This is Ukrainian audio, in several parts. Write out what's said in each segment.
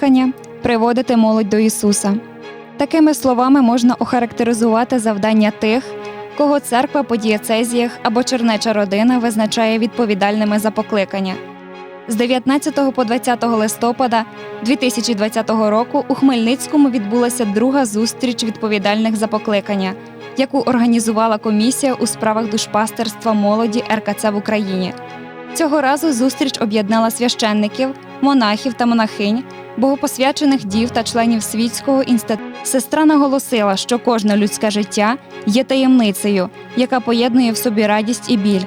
покликання приводити молодь до Ісуса. Такими словами можна охарактеризувати завдання тих, кого церква по дієцезіях або чернеча родина визначає відповідальними за покликання. З 19 по 20 листопада 2020 року у Хмельницькому відбулася друга зустріч відповідальних за покликання, яку організувала комісія у справах душпастерства молоді РКЦ в Україні. Цього разу зустріч об'єднала священників, монахів та монахинь, богопосвячених дів та членів світського інституту. Сестра наголосила, що кожне людське життя є таємницею, яка поєднує в собі радість і біль,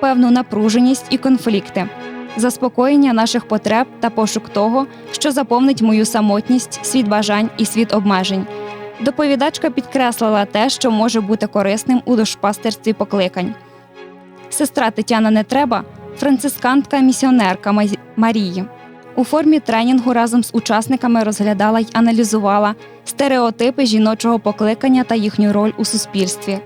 певну напруженість і конфлікти, заспокоєння наших потреб та пошук того, що заповнить мою самотність, світ бажань і світ обмежень. Доповідачка підкреслила те, що може бути корисним у душпастерстві покликань. Сестра Тетяна Нетреба францискантка місіонерка Марії. У формі тренінгу разом з учасниками розглядала й аналізувала стереотипи жіночого покликання та їхню роль у суспільстві.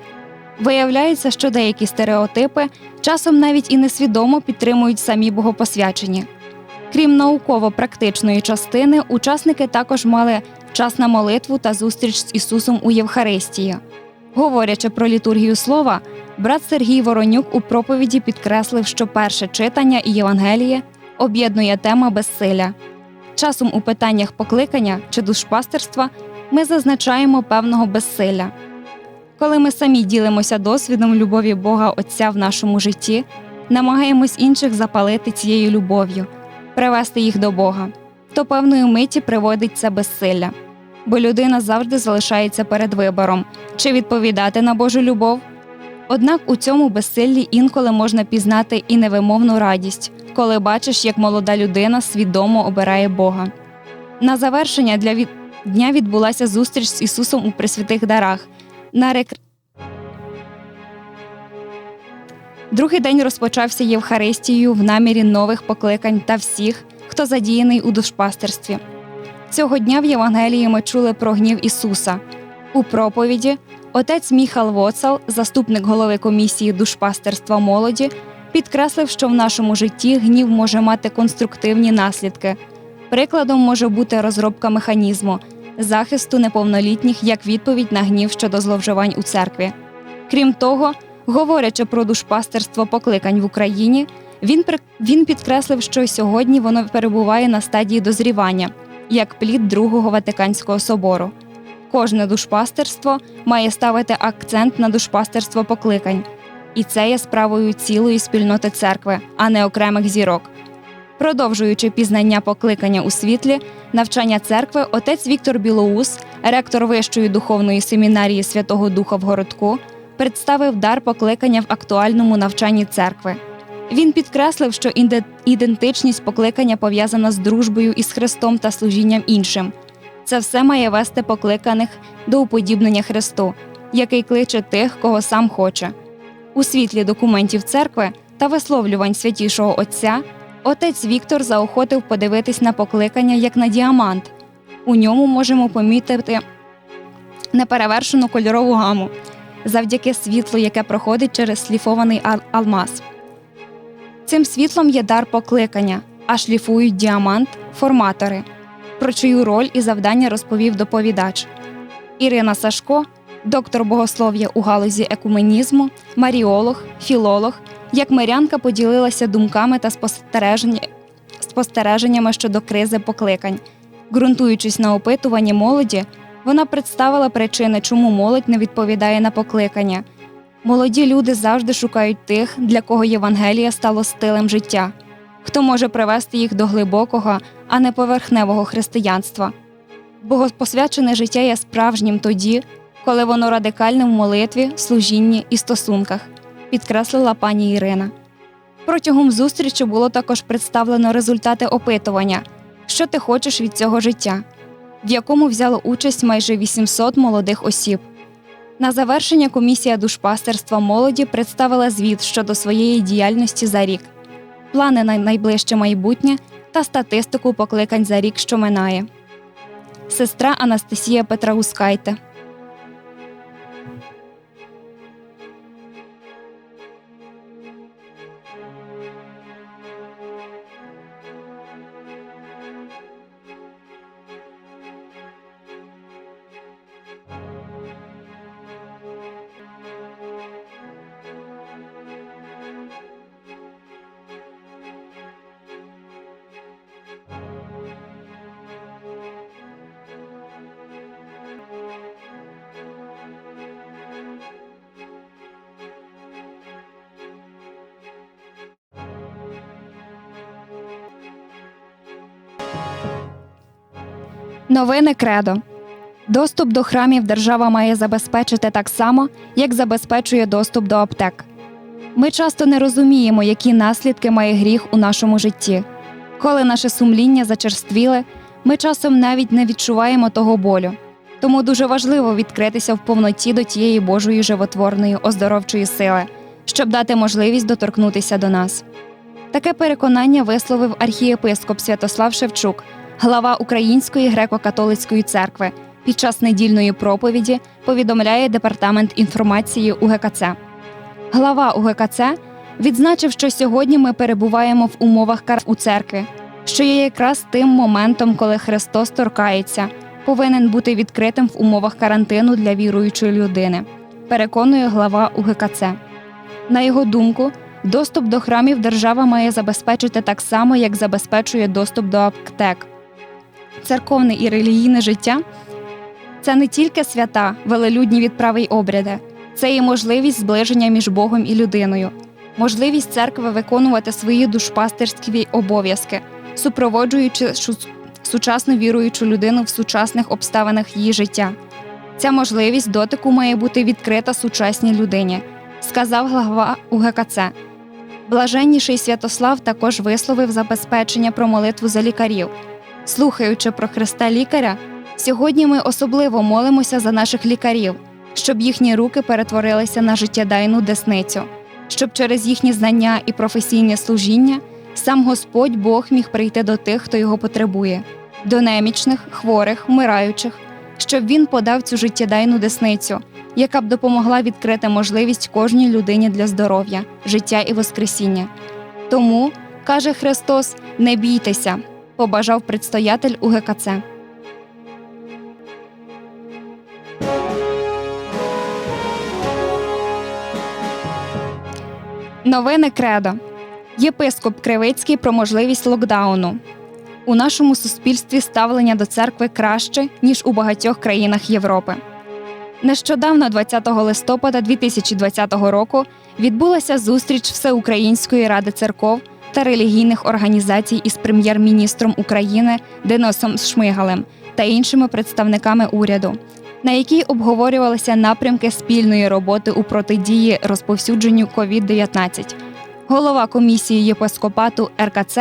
Виявляється, що деякі стереотипи часом навіть і несвідомо підтримують самі богопосвячені. Крім науково-практичної частини, учасники також мали час на молитву та зустріч з Ісусом у Євхаристії. Говорячи про літургію слова, брат Сергій Воронюк у проповіді підкреслив, що перше читання і Євангеліє об'єднує тема безсилля. Часом у питаннях покликання чи душпастерства ми зазначаємо певного безсилля. Коли ми самі ділимося досвідом любові Бога Отця в нашому житті, намагаємось інших запалити цією любов'ю, привести їх до Бога, то певної миті приводить це безсилля. Бо людина завжди залишається перед вибором, чи відповідати на Божу любов. Однак у цьому безсиллі інколи можна пізнати і невимовну радість, коли бачиш, як молода людина свідомо обирає Бога. На завершення для від... дня відбулася зустріч з Ісусом у Пресвятих дарах. На рек... Другий день розпочався Євхаристією в намірі нових покликань та всіх, хто задіяний у душпастерстві. Цього дня в Євангелії ми чули про гнів Ісуса. У проповіді отець Міхал Воцал, заступник голови комісії душпастерства молоді, підкреслив, що в нашому житті гнів може мати конструктивні наслідки. Прикладом може бути розробка механізму захисту неповнолітніх як відповідь на гнів щодо зловживань у церкві. Крім того, говорячи про душпастерство покликань в Україні, він, він підкреслив, що сьогодні воно перебуває на стадії дозрівання як плід Другого Ватиканського собору. Кожне душпастерство має ставити акцент на душпастерство покликань, і це є справою цілої спільноти церкви, а не окремих зірок. Продовжуючи пізнання покликання у світлі, навчання церкви, отець Віктор Білоус, ректор Вищої духовної семінарії Святого Духа в Городку, представив дар покликання в актуальному навчанні церкви. Він підкреслив, що ідентичність покликання пов'язана з дружбою із Христом та служінням іншим. Це все має вести покликаних до уподібнення Христу, який кличе тих, кого сам хоче. У світлі документів церкви та висловлювань святішого Отця отець Віктор заохотив подивитись на покликання як на діамант. У ньому можемо помітити неперевершену кольорову гаму завдяки світлу, яке проходить через шліфований алмаз. Цим світлом є дар покликання, а шліфують діамант форматори, про чию роль і завдання розповів доповідач. Ірина Сашко, доктор богослов'я у галузі екуменізму, маріолог, філолог, як мирянка поділилася думками та спостереженнями щодо кризи покликань. Ґрунтуючись на опитуванні молоді, вона представила причини, чому молодь не відповідає на покликання. Молоді люди завжди шукають тих, для кого Євангелія стало стилем життя, хто може привести їх до глибокого, а не поверхневого християнства. Богопосвячене життя є справжнім тоді, коли воно радикальне в молитві, служінні і стосунках, підкреслила пані Ірина. Протягом зустрічі було також представлено результати опитування, що ти хочеш від цього життя, в якому взяло участь майже 800 молодих осіб. На завершення комісія душпастерства молоді представила звіт щодо своєї діяльності за рік, плани на найближче майбутнє та статистику покликань за рік, що минає. Сестра Анастасія Петрагускайте. Новини кредо. Доступ до храмів держава має забезпечити так само, як забезпечує доступ до аптек. Ми часто не розуміємо, які наслідки має гріх у нашому житті. Коли наше сумління зачерствіле, ми часом навіть не відчуваємо того болю. Тому дуже важливо відкритися в повноті до тієї Божої животворної оздоровчої сили, щоб дати можливість доторкнутися до нас. Таке переконання висловив архієпископ Святослав Шевчук, глава Української греко-католицької церкви, під час недільної проповіді повідомляє департамент інформації УГКЦ. Глава УГКЦ відзначив, що сьогодні ми перебуваємо в умовах кар у церкві, що є якраз тим моментом, коли Христос торкається, повинен бути відкритим в умовах карантину для віруючої людини, переконує глава УГКЦ. На його думку, доступ до храмів держава має забезпечити так само, як забезпечує доступ до аптек. Церковне і релігійне життя це не тільки свята, велелюдні відправи й обряди, це і можливість зближення між Богом і людиною, можливість церкви виконувати свої душпастерські обов'язки, супроводжуючи сучасно віруючу людину в сучасних обставинах її життя. Ця можливість дотику має бути відкрита сучасній людині, сказав глава УГКЦ. Блаженніший Святослав також висловив забезпечення про молитву за лікарів. Слухаючи про Христа лікаря, сьогодні ми особливо молимося за наших лікарів, щоб їхні руки перетворилися на життєдайну десницю, щоб через їхні знання і професійне служіння сам Господь Бог міг прийти до тих, хто його потребує, до немічних, хворих, вмираючих, щоб він подав цю життєдайну десницю, яка б допомогла відкрити можливість кожній людині для здоров'я, життя і воскресіння. Тому, каже Христос, не бійтеся, побажав предстоятель УГКЦ. Новини Кредо. Єпископ Кривицький про можливість локдауну. У нашому суспільстві ставлення до церкви краще, ніж у багатьох країнах Європи. Нещодавно, 20 листопада 2020 року, відбулася зустріч Всеукраїнської ради церков та релігійних організацій із прем'єр-міністром України Денисом Шмигалем та іншими представниками уряду, на якій обговорювалися напрямки спільної роботи у протидії розповсюдженню COVID-19. Голова комісії єпископату РКЦ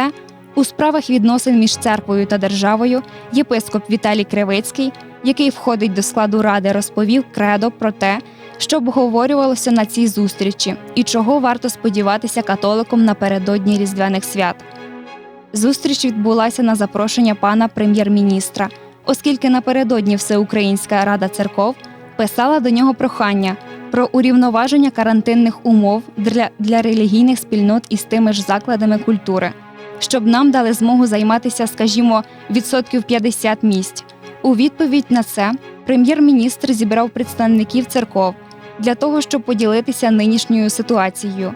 у справах відносин між церквою та державою, єпископ Віталій Кривицький, який входить до складу ради, розповів кредо про те, що обговорювалося на цій зустрічі і чого варто сподіватися католикам напередодні різдвяних свят. Зустріч відбулася на запрошення пана прем'єр-міністра, оскільки напередодні Всеукраїнська рада церков писала до нього прохання про урівноваження карантинних умов для, для релігійних спільнот із тими ж закладами культури, щоб нам дали змогу займатися, скажімо, відсотків 50 місць. У відповідь на це прем'єр-міністр зібрав представників церков для того, щоб поділитися нинішньою ситуацією.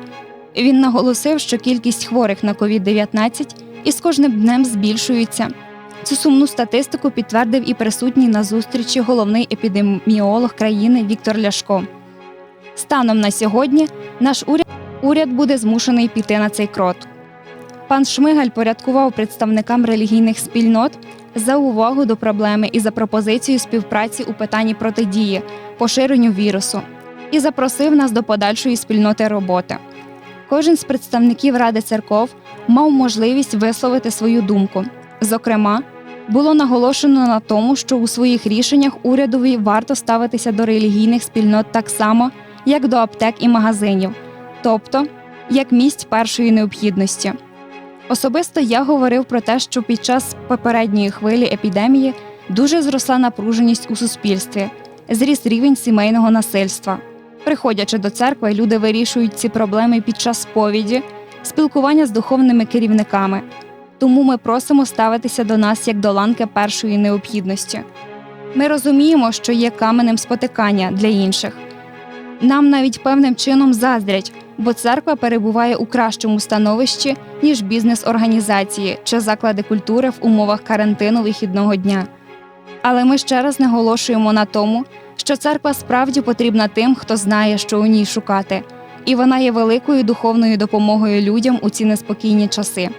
Він наголосив, що кількість хворих на COVID-19 із кожним днем збільшується. Цю сумну статистику підтвердив і присутній на зустрічі головний епідеміолог країни Віктор Ляшко. Станом на сьогодні наш уряд, уряд буде змушений піти на цей крок. Пан Шмигаль порядкував представникам релігійних спільнот за увагу до проблеми і за пропозицію співпраці у питанні протидії, поширенню вірусу, і запросив нас до подальшої спільноти роботи. Кожен з представників Ради церков мав можливість висловити свою думку. Зокрема, було наголошено на тому, що у своїх рішеннях урядові варто ставитися до релігійних спільнот так само, як до аптек і магазинів, тобто як місць першої необхідності. Особисто я говорив про те, що під час попередньої хвилі епідемії дуже зросла напруженість у суспільстві, зріс рівень сімейного насильства. Приходячи до церкви, люди вирішують ці проблеми під час сповіді, спілкування з духовними керівниками. Тому ми просимо ставитися до нас як до ланки першої необхідності. Ми розуміємо, що є каменем спотикання для інших. Нам навіть певним чином заздрять, бо церква перебуває у кращому становищі, ніж бізнес-організації чи заклади культури в умовах карантину вихідного дня. Але ми ще раз наголошуємо на тому, що церква справді потрібна тим, хто знає, що у ній шукати, і вона є великою духовною допомогою людям у ці неспокійні часи.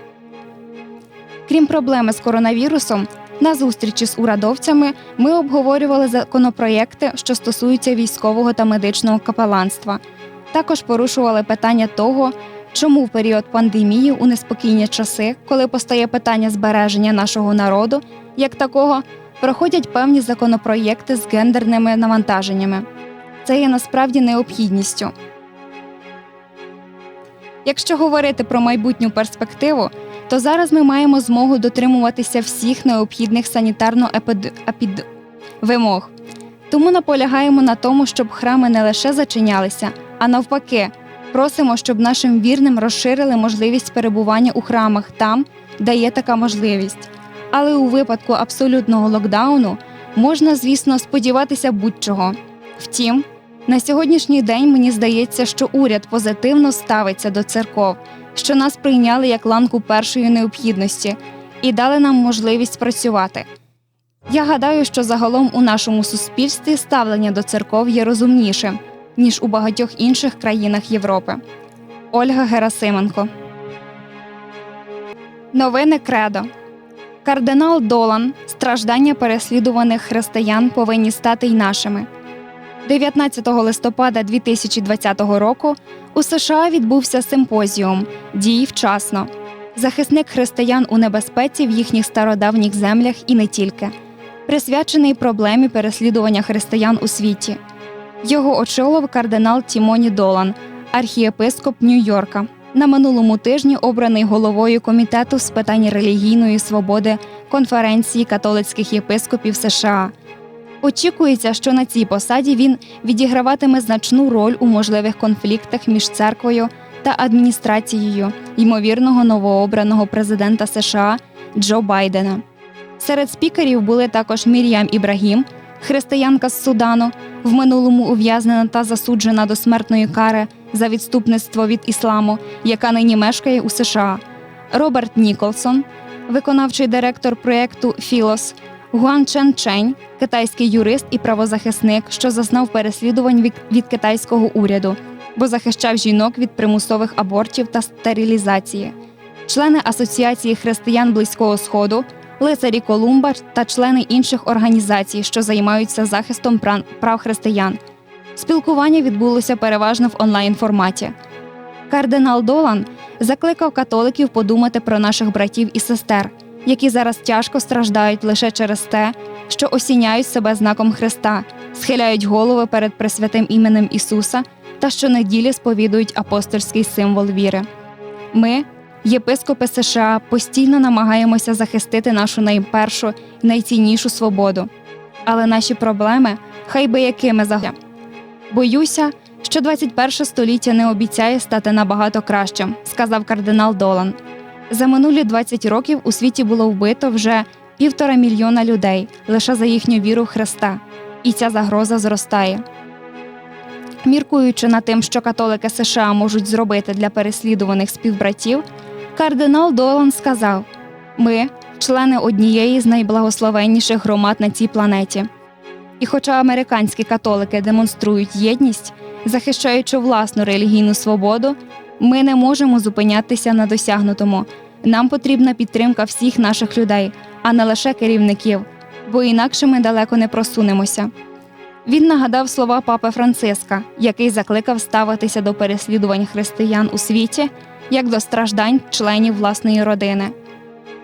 Крім проблеми з коронавірусом, На зустрічі з урадовцями ми обговорювали законопроєкти, що стосуються військового та медичного капеланства. Також порушували питання того, чому в період пандемії у неспокійні часи, коли постає питання збереження нашого народу, як такого, проходять певні законопроєкти з гендерними навантаженнями. Це є насправді необхідністю. Якщо говорити про майбутню перспективу, то зараз ми маємо змогу дотримуватися всіх необхідних санітарно-епід... вимог. Тому наполягаємо на тому, щоб храми не лише зачинялися, а навпаки, просимо, щоб нашим вірним розширили можливість перебування у храмах там, де є така можливість. Але у випадку абсолютного локдауну можна, звісно, сподіватися будь-чого. Втім, на сьогоднішній день мені здається, що уряд позитивно ставиться до церков, що нас прийняли як ланку першої необхідності і дали нам можливість працювати. Я гадаю, що загалом у нашому суспільстві ставлення до церков є розумніше, ніж у багатьох інших країнах Європи. Ольга Герасименко. Новини Кредо. Кардинал Долан. Страждання переслідуваних християн повинні стати й нашими. 19 листопада 2020 року у США відбувся симпозіум Дій вчасно. Захисник християн у небезпеці в їхніх стародавніх землях і не тільки, присвячений проблемі переслідування християн у світі. Його очолив кардинал Тімоні Долан, архієпископ Нью-Йорка. На минулому тижні обраний головою комітету з питань релігійної свободи конференції католицьких єпископів США. Очікується, що на цій посаді він відіграватиме значну роль у можливих конфліктах між церквою та адміністрацією ймовірного новообраного президента США Джо Байдена. Серед спікерів були також Мір'ям Ібрагім, християнка з Судану, в минулому ув'язнена та засуджена до смертної кари за відступництво від ісламу, яка нині мешкає у США, Роберт Ніколсон, виконавчий директор проєкту Філос. Гуан Чен Чень, китайський юрист і правозахисник, що зазнав переслідувань від, від китайського уряду, бо захищав жінок від примусових абортів та стерилізації, члени Асоціації християн Близького Сходу, лицарі Колумба та члени інших організацій, що займаються захистом прав християн. Спілкування відбулося переважно в онлайн форматі. Кардинал Долан закликав католиків подумати про наших братів і сестер які зараз тяжко страждають лише через те, що осіняють себе знаком Христа, схиляють голови перед пресвятим іменем Ісуса та щонеділі сповідують апостольський символ віри. Ми, єпископи США, постійно намагаємося захистити нашу найпершу і найціннішу свободу, але наші проблеми хай би якими загля. Боюся, що 21 століття не обіцяє стати набагато кращим, сказав кардинал Долан. За минулі 20 років у світі було вбито вже півтора мільйона людей лише за їхню віру в Христа, і ця загроза зростає. Міркуючи над тим, що католики США можуть зробити для переслідуваних співбратів, кардинал Долан сказав: ми члени однієї з найблагословенніших громад на цій планеті. І, хоча американські католики демонструють єдність, захищаючи власну релігійну свободу, ми не можемо зупинятися на досягнутому. Нам потрібна підтримка всіх наших людей, а не лише керівників, бо інакше ми далеко не просунемося. Він нагадав слова папи Франциска, який закликав ставитися до переслідувань християн у світі як до страждань членів власної родини.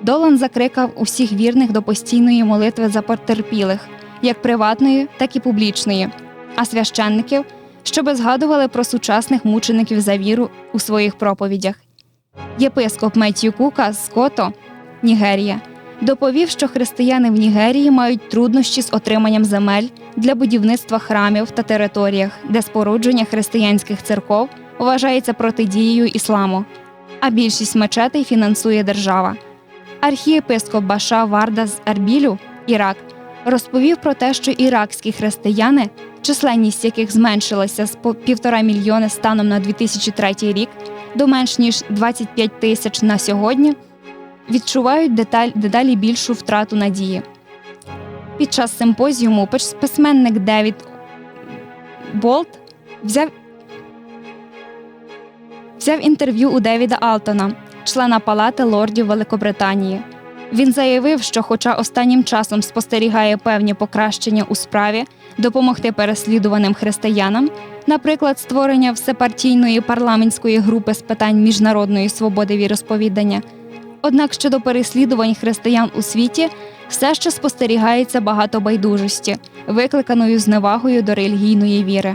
Долан закрикав усіх вірних до постійної молитви за потерпілих, як приватної, так і публічної, а священників щоби згадували про сучасних мучеників за віру у своїх проповідях. Єпископ Меттью Кука з Кото, Нігерія, доповів, що християни в Нігерії мають труднощі з отриманням земель для будівництва храмів та територіях, де спорудження християнських церков вважається протидією ісламу, а більшість мечетей фінансує держава. Архієпископ Баша Варда з Арбілю, Ірак, розповів про те, що іракські християни численність яких зменшилася з півтора мільйони станом на 2003 рік до менш ніж 25 тисяч на сьогодні, відчувають деталь, дедалі більшу втрату надії. Під час симпозіуму письменник Девід Болт взяв взяв інтерв'ю у Девіда Алтона, члена Палати лордів Великобританії. Він заявив, що, хоча останнім часом спостерігає певні покращення у справі допомогти переслідуваним християнам, наприклад, створення всепартійної парламентської групи з питань міжнародної свободи віросповідання. Однак щодо переслідувань християн у світі все ще спостерігається багато байдужості, викликаною зневагою до релігійної віри.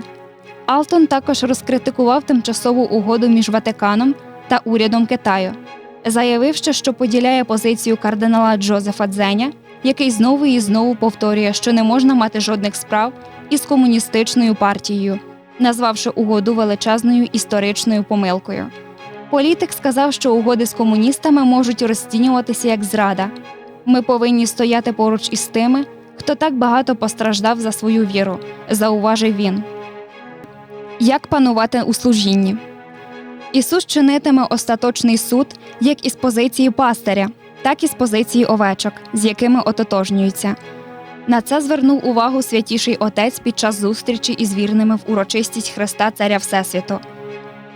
Алтон також розкритикував тимчасову угоду між Ватиканом та урядом Китаю, заявивши, що поділяє позицію кардинала Джозефа Дзеня, який знову і знову повторює, що не можна мати жодних справ із комуністичною партією, назвавши угоду величезною історичною помилкою. Політик сказав, що угоди з комуністами можуть розцінюватися як зрада. Ми повинні стояти поруч із тими, хто так багато постраждав за свою віру, зауважив він. Як панувати у служінні? Ісус чинитиме остаточний суд як із позиції пастиря, так і з позиції овечок, з якими ототожнюються. На це звернув увагу святіший Отець під час зустрічі із вірними в урочистість Христа Царя Всесвіту.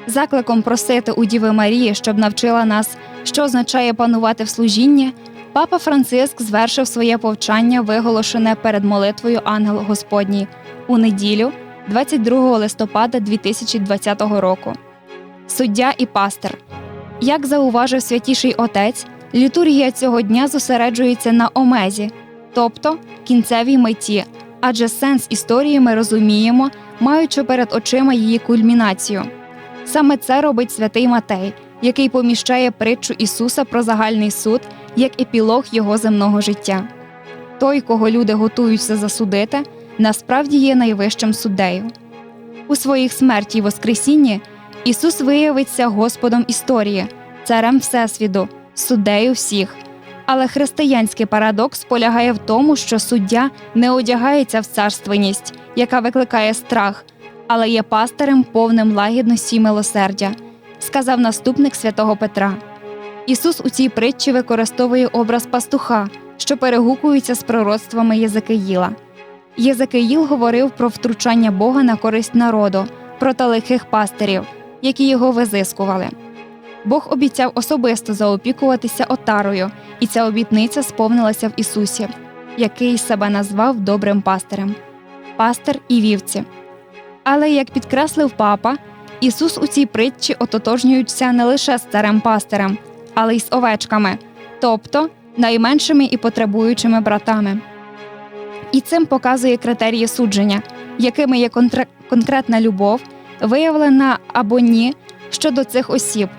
Закликом просити у Діви Марії, щоб навчила нас, що означає панувати в служінні, папа Франциск звершив своє повчання, виголошене перед молитвою Ангел Господній у неділю, 22 листопада 2020 року. Суддя і пастир. Як зауважив святіший отець, літургія цього дня зосереджується на омезі, тобто кінцевій меті, адже сенс історії ми розуміємо, маючи перед очима її кульмінацію. Саме це робить святий Матей, який поміщає притчу Ісуса про загальний суд як епілог його земного життя. Той, кого люди готуються засудити, насправді є найвищим суддею. У своїх смерті й Воскресінні Ісус виявиться Господом історії, царем Всесвіту, суддею всіх. Але християнський парадокс полягає в тому, що суддя не одягається в царственність, яка викликає страх, але є пастирем повним лагідності й милосердя, сказав наступник святого Петра. Ісус у цій притчі використовує образ пастуха, що перегукується з пророцтвами Єзекиїла. Єзекиїл говорив про втручання Бога на користь народу, проти лихих пастирів, які його визискували. Бог обіцяв особисто заопікуватися отарою, і ця обітниця сповнилася в Ісусі, який себе назвав добрим пастирем пастир і вівці. Але як підкреслив папа, Ісус у цій притчі ототожнюється не лише з царем пастирем, але й з овечками, тобто найменшими і потребуючими братами. І цим показує критерії судження, якими є конкретна любов, виявлена або ні щодо цих осіб,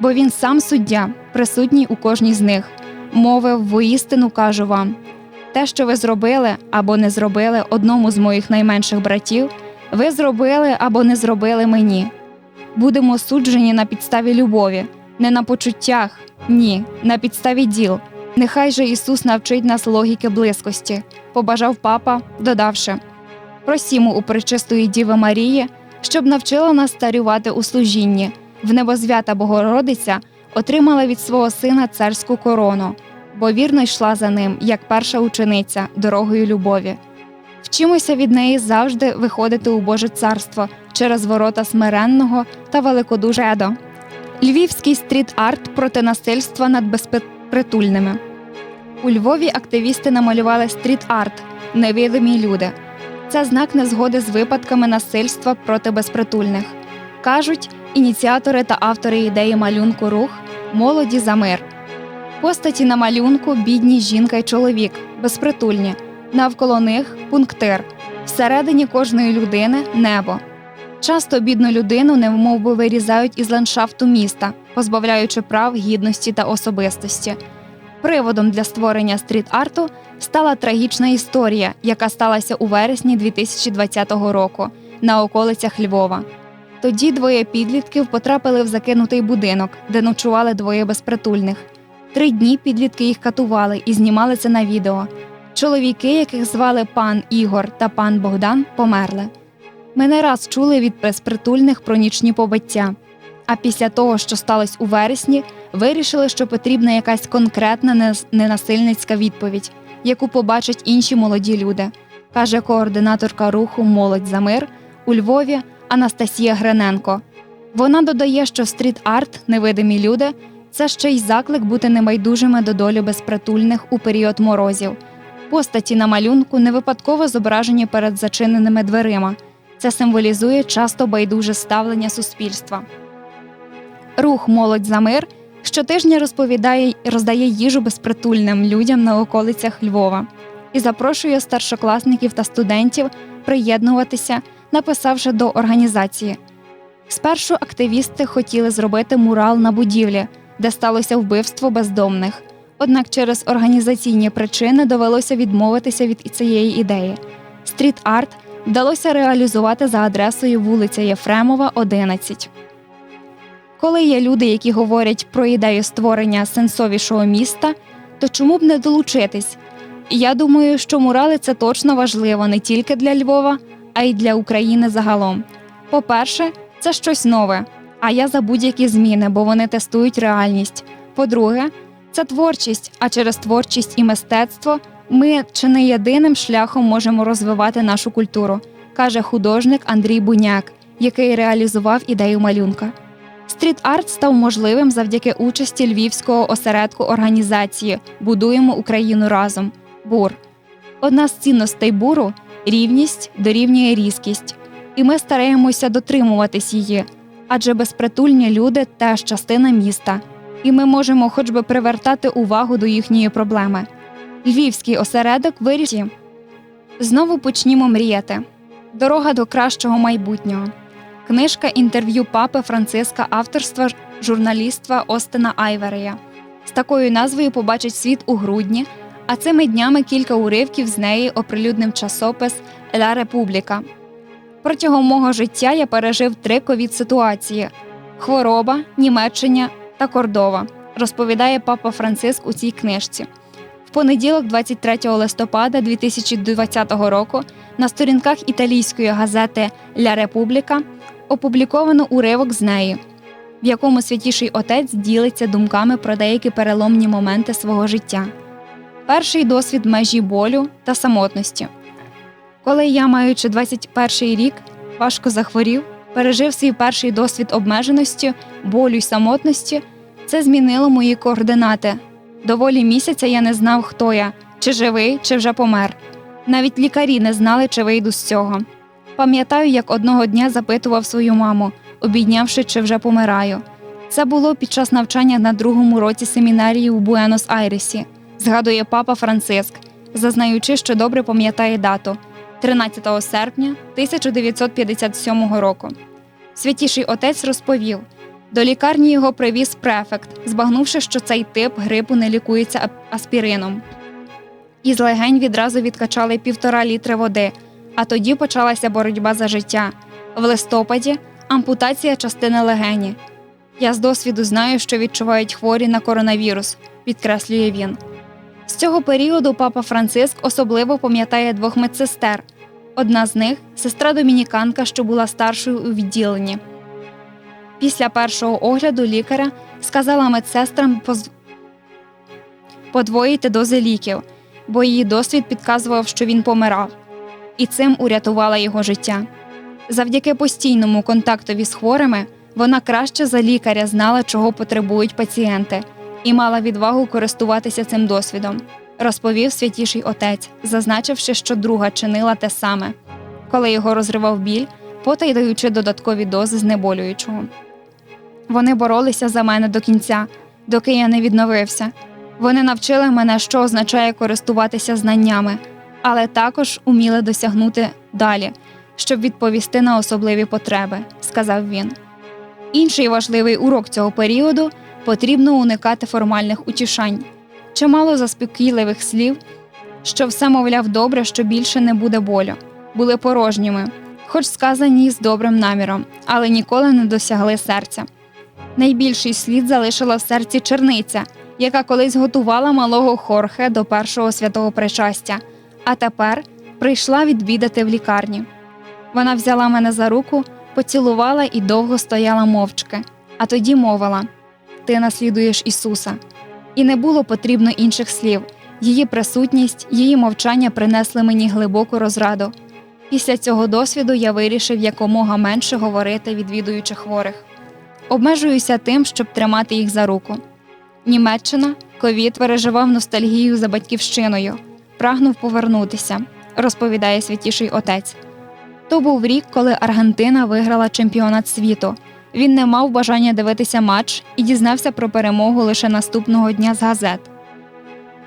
бо він сам суддя, присутній у кожній з них, мовив воістину кажу вам те, що ви зробили або не зробили одному з моїх найменших братів, ви зробили або не зробили мені. Будемо суджені на підставі любові, не на почуттях, ні, на підставі діл. Нехай же Ісус навчить нас логіки близькості, побажав папа, додавши просімо у пречистої Діви Марії, щоб навчила нас старювати у служінні, в небозвята Богородиця отримала від свого сина царську корону, бо вірно йшла за ним, як перша учениця, дорогою любові. Вчимося від неї завжди виходити у Боже царство через ворота смиренного та великодужедо. Львівський стріт-арт проти насильства над безпритульними. У Львові активісти намалювали стріт-арт невидимі люди. Це знак незгоди з випадками насильства проти безпритульних. Кажуть, ініціатори та автори ідеї малюнку рух молоді за мир. Постаті на малюнку бідні жінка й чоловік, безпритульні, навколо них пунктир, всередині кожної людини небо. Часто бідну людину немовби вирізають із ландшафту міста, позбавляючи прав, гідності та особистості. Приводом для створення стріт-арту стала трагічна історія, яка сталася у вересні 2020 року на околицях Львова. Тоді двоє підлітків потрапили в закинутий будинок, де ночували двоє безпритульних. Три дні підлітки їх катували і знімали це на відео. Чоловіки, яких звали пан Ігор та пан Богдан, померли. Ми не раз чули від безпритульних про нічні побиття. А після того, що сталося у вересні, вирішили, що потрібна якась конкретна ненасильницька відповідь, яку побачать інші молоді люди, каже координаторка руху Молодь за мир у Львові Анастасія Гриненко. Вона додає, що стріт-арт, невидимі люди це ще й заклик бути небайдужими до долі безпритульних у період морозів. Постаті на малюнку не випадково зображені перед зачиненими дверима. Це символізує часто байдуже ставлення суспільства. Рух Молодь за мир щотижня розповідає роздає їжу безпритульним людям на околицях Львова і запрошує старшокласників та студентів приєднуватися, написавши до організації. Спершу активісти хотіли зробити мурал на будівлі, де сталося вбивство бездомних. Однак через організаційні причини довелося відмовитися від цієї ідеї. Стріт-арт вдалося реалізувати за адресою вулиця Єфремова, 11. Коли є люди, які говорять про ідею створення сенсовішого міста, то чому б не долучитись? Я думаю, що мурали це точно важливо не тільки для Львова, а й для України загалом. По-перше, це щось нове, а я за будь-які зміни, бо вони тестують реальність. По-друге, це творчість, а через творчість і мистецтво ми чи не єдиним шляхом можемо розвивати нашу культуру, каже художник Андрій Буняк, який реалізував ідею малюнка. Стріт-арт став можливим завдяки участі львівського осередку організації Будуємо Україну разом бур. Одна з цінностей буру рівність дорівнює різкість, і ми стараємося дотримуватись її, адже безпритульні люди теж частина міста, і ми можемо хоч би привертати увагу до їхньої проблеми. Львівський осередок вирішив знову почнімо мріяти. Дорога до кращого майбутнього. Книжка інтерв'ю папи Франциска авторства журналіства Остена Айверея. З такою назвою побачить світ у грудні, а цими днями кілька уривків з неї оприлюднив часопис Ла Републіка. Протягом мого життя я пережив три ковід ситуації: хвороба, Німеччина та Кордова, розповідає папа Франциск у цій книжці. В понеділок, 23 листопада 2020 року, на сторінках італійської газети Ля Републіка опубліковано уривок з неї, в якому святіший отець ділиться думками про деякі переломні моменти свого життя. Перший досвід межі болю та самотності. Коли я, маючи 21 рік, важко захворів, пережив свій перший досвід обмеженості, болю й самотності, це змінило мої координати. Доволі місяця я не знав, хто я, чи живий, чи вже помер. Навіть лікарі не знали, чи вийду з цього. Пам'ятаю, як одного дня запитував свою маму, обіднявши, чи вже помираю. Це було під час навчання на другому році семінарії у Буенос-Айресі, згадує папа Франциск, зазнаючи, що добре пам'ятає дату 13 серпня 1957 року. Святіший отець розповів. До лікарні його привіз префект, збагнувши, що цей тип грипу не лікується аспірином. Із легень відразу відкачали півтора літри води, а тоді почалася боротьба за життя. В листопаді ампутація частини легені. Я з досвіду знаю, що відчувають хворі на коронавірус, підкреслює він. З цього періоду папа Франциск особливо пам'ятає двох медсестер. Одна з них сестра домініканка, що була старшою у відділенні. Після першого огляду лікаря сказала медсестрам поз... подвоїти дози ліків, бо її досвід підказував, що він помирав, і цим урятувала його життя. Завдяки постійному контактові з хворими вона краще за лікаря знала, чого потребують пацієнти, і мала відвагу користуватися цим досвідом, розповів святіший отець, зазначивши, що друга чинила те саме, коли його розривав біль, потай даючи додаткові дози знеболюючого. Вони боролися за мене до кінця, доки я не відновився. Вони навчили мене, що означає користуватися знаннями, але також уміли досягнути далі, щоб відповісти на особливі потреби, сказав він. Інший важливий урок цього періоду потрібно уникати формальних утішань, чимало заспокійливих слів, що все, мовляв, добре, що більше не буде болю, були порожніми, хоч сказані з добрим наміром, але ніколи не досягли серця. Найбільший слід залишила в серці черниця, яка колись готувала малого Хорхе до першого святого причастя, а тепер прийшла відвідати в лікарні. Вона взяла мене за руку, поцілувала і довго стояла мовчки, а тоді мовила Ти наслідуєш Ісуса. І не було потрібно інших слів. Її присутність, її мовчання принесли мені глибоку розраду. Після цього досвіду я вирішив якомога менше говорити відвідуючи хворих. Обмежуюся тим, щоб тримати їх за руку. Німеччина ковід переживав ностальгію за батьківщиною, прагнув повернутися, розповідає святіший отець. То був рік, коли Аргентина виграла чемпіонат світу. Він не мав бажання дивитися матч і дізнався про перемогу лише наступного дня з газет.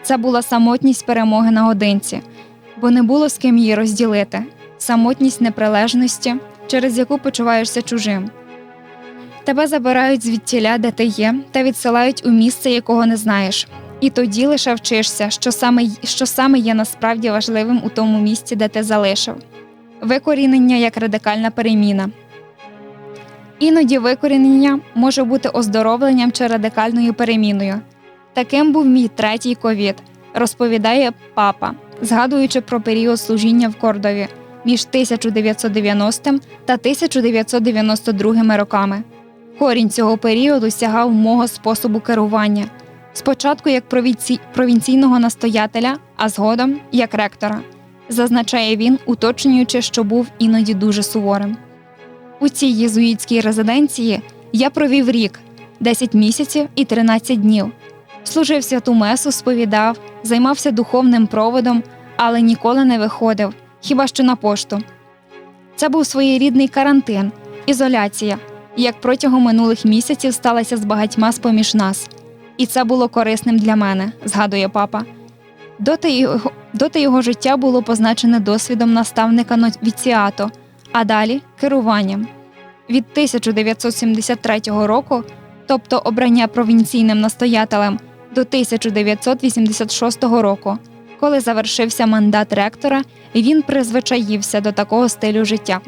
Це була самотність перемоги наодинці, бо не було з ким її розділити, самотність неприлежності, через яку почуваєшся чужим. Тебе забирають звідтіля, де ти є, та відсилають у місце, якого не знаєш. І тоді лише вчишся, що саме, що саме є насправді важливим у тому місці, де ти залишив. Викорінення як радикальна переміна. Іноді викорінення може бути оздоровленням чи радикальною переміною. Таким був мій третій ковід, розповідає папа, згадуючи про період служіння в Кордові між 1990 та 1992 роками. Корінь цього періоду сягав мого способу керування. Спочатку як провінці... провінційного настоятеля, а згодом як ректора, зазначає він, уточнюючи, що був іноді дуже суворим. У цій єзуїтській резиденції я провів рік 10 місяців і 13 днів. Служив святу месу, сповідав, займався духовним проводом, але ніколи не виходив, хіба що на пошту. Це був своєрідний карантин, ізоляція, як протягом минулих місяців сталася з багатьма з поміж нас. І це було корисним для мене, згадує папа. Доти його, доти його життя було позначене досвідом наставника новіціато, а далі керуванням. Від 1973 року, тобто обрання провінційним настоятелем, до 1986 року, коли завершився мандат ректора, він призвичаївся до такого стилю життя.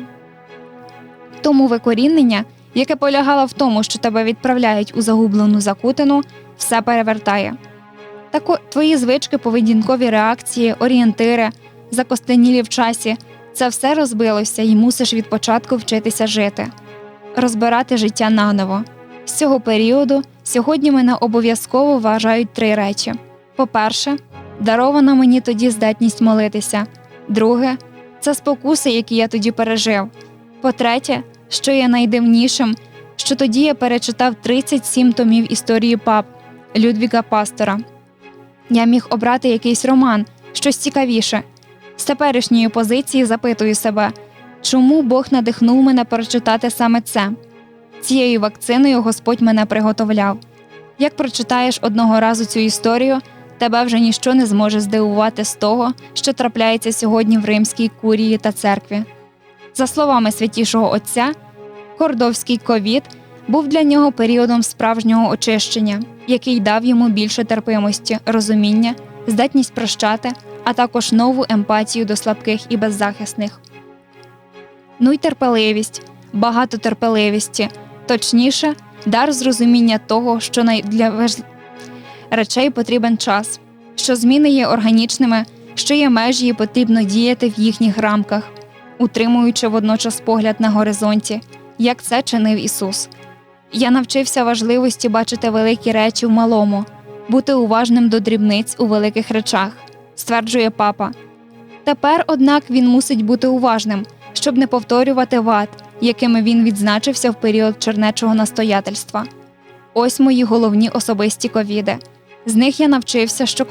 Тому викорінення, яке полягало в тому, що тебе відправляють у загублену закутину, все перевертає. Тако твої звички, поведінкові реакції, орієнтири, закостенілі в часі це все розбилося і мусиш від початку вчитися жити, розбирати життя наново. З цього періоду сьогодні мене обов'язково вважають три речі: по-перше, дарована мені тоді здатність молитися. Друге, це спокуси, які я тоді пережив. По-третє, що є найдивнішим, що тоді я перечитав 37 томів історії пап Людвіга Пастора. Я міг обрати якийсь роман, щось цікавіше. З теперішньої позиції запитую себе, чому Бог надихнув мене прочитати саме це? Цією вакциною Господь мене приготовляв. Як прочитаєш одного разу цю історію, тебе вже ніщо не зможе здивувати з того, що трапляється сьогодні в римській курії та церкві. За словами святішого Отця, кордовський ковід був для нього періодом справжнього очищення, який дав йому більше терпимості, розуміння, здатність прощати, а також нову емпатію до слабких і беззахисних. Ну й терпеливість, багато терпеливісті, точніше, дар зрозуміння того, що для важ... речей потрібен час, що зміни є органічними, що є межі і потрібно діяти в їхніх рамках, утримуючи водночас погляд на горизонті, як це чинив Ісус. Я навчився важливості бачити великі речі в малому, бути уважним до дрібниць у великих речах, стверджує папа. Тепер, однак, він мусить бути уважним, щоб не повторювати вад, якими він відзначився в період чернечого настоятельства. Ось мої головні особисті ковіди. З них я навчився, що